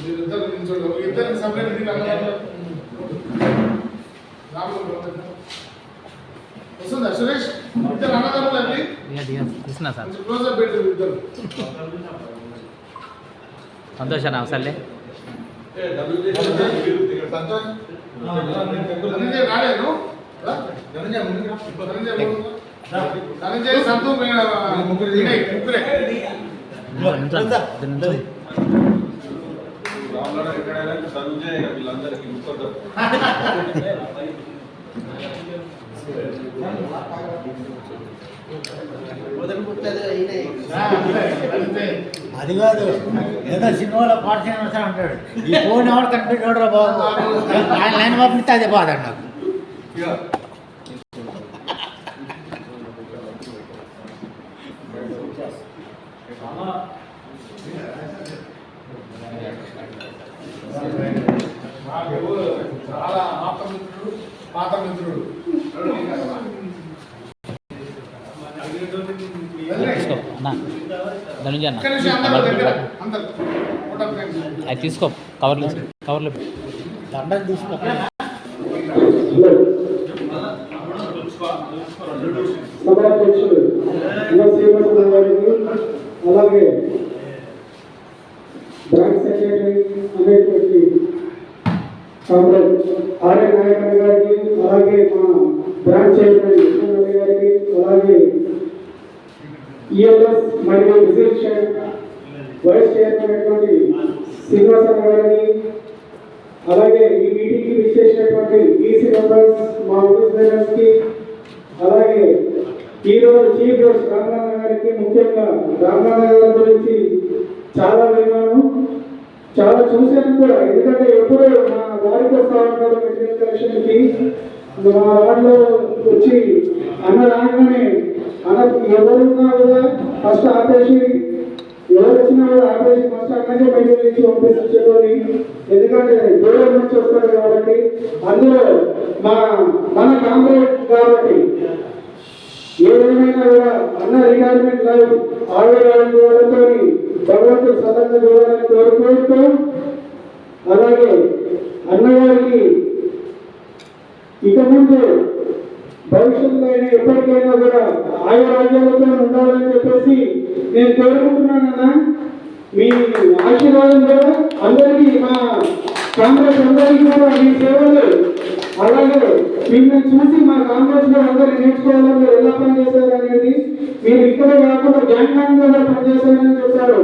మీరిద్దరు నిల్చోండి. ఒక గా అన్నమాట. రాములు వస్తుందా? సురేష్ ఇద్దరు అన్నదమ్ములు అండి? ఇస్తున్నా సార్. కొంచెం క్లోజ్ అప్ పెట్టు ఇద్దరు. సంతోష్ అన్న అవసరంలే సంతోష్ ధనంజయ్ రాలేదు రా. ధనంజయ్ ముందు. ధనంజయ్ సంతు ముగ్గురే ముగ్గురే రామనాథ ఎక్కడైనా సంజయ్ వీళ్ళందరికీ అది కాదు. ఏదో సినిమాలో పాట చేయడం అంటాడు. ఈ ఫోన్ ఎవరు కనిపెట్టాడు బాబు? ఆయన లైన్ పంపిస్తే అదే బాధ నాకు. చాలా ఆప్త మిత్రుడు పాత మిత్రుడు తీసుకో అన్న ధనుంజయ అన్న. అది తీసుకో కవర్లు కవర్లు దండం తీసుకో. అలాగే బ్రాంచ్ సెక్రటరీ అనేటువంటి కామ్రేడ్ ఆర్య నాయకర్ గారికి అలాగే మా బ్రాంచ్ చైర్మన్ గారికి అలాగే ఈఎల్ఎస్ మరియు విజిట్ వైస్ చైర్మన్ అయినటువంటి శ్రీనివాసరావు గారికి అలాగే ఈ మీటింగ్కి విచ్చేసినటువంటి ఈసీ మెంబర్స్ మా ఆఫీస్ అలాగే ఈ రోజు చీఫ్ గెస్ట్ రామనాథ గారికి ముఖ్యంగా రామనాథ గారి గురించి చాలా విన్నాను. చాలా చూశాను కూడా. ఎందుకంటే ఎప్పుడు మా వారికి వస్తా ఉంటారు మెటీరియల్ మా వాళ్ళు వచ్చి అన్న రాగానే అన్న ఎవరున్నా కూడా ఫస్ట్ ఆపేసి ఎవరు వచ్చినా కూడా ఆపేసి ఫస్ట్ అక్కడే బయట నుంచి పంపించేటోని ఎందుకంటే దూరం నుంచి వస్తారు కాబట్టి అందులో మా మన కాంగ్రెస్ కాబట్టి ఏదేమైనా కూడా అన్న రిటైర్మెంట్ లైఫ్ ఆవిర్భావంతో భగవంతుడు సదంగా చూడాలని కోరుకుంటూ అలాగే అన్నగారికి ఇక ముందు భవిష్యత్తులో అయినా ఎప్పటికైనా కూడా ఆయా రాజ్యాలతో ఉండాలని చెప్పేసి నేను కోరుకుంటున్నానన్నా మీ ఆశీర్వాదం కూడా అందరికీ మా కాంగ్రెస్ అందరికీ కూడా మీ సేవలు అలాగే మిమ్మల్ని చూసి మా కాంగ్రెస్లో అందరూ నేర్చుకోవాలని మీరు ఎలా పనిచేశారు అనేది మీరు ఇక్కడే కాకుండా గ్యాంగ్ మ్యాన్ కూడా పనిచేశారని చెప్పారు.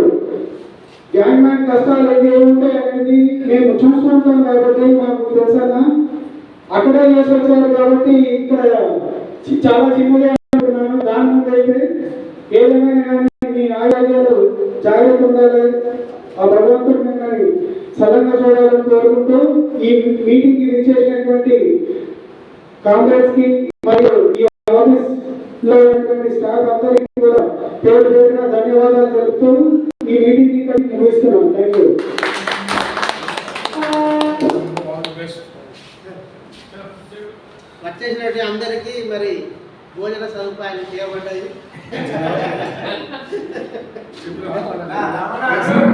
గ్యాంగ్ మ్యాన్ కష్టాలు ఏవి ఉంటాయి అనేది మేము చూస్తుంటాం కాబట్టి మాకు తెలుసా అక్కడే చేసి వచ్చారు కాబట్టి ఇక్కడ చాలా చిన్నగా అనుకున్నాను. దాని ముందు అయితే ఏదైనా కానీ మీ ఆరోగ్యాలు జాగ్రత్త ఉండాలి. ఆ భగవంతుడు మిమ్మల్ని సడన్గా చూడాలని కోరుకుంటూ ఈ మీటింగ్కి విచ్చేసినటువంటి కాంగ్రెస్కి మరియు ఈ ఆఫీస్లో ఉన్నటువంటి స్టాఫ్ అందరికీ కూడా పేరు పేరున ధన్యవాదాలు వచ్చేసినట్టు అందరికీ మరి భోజన సదుపాయాలు చేయబడ్డాయి?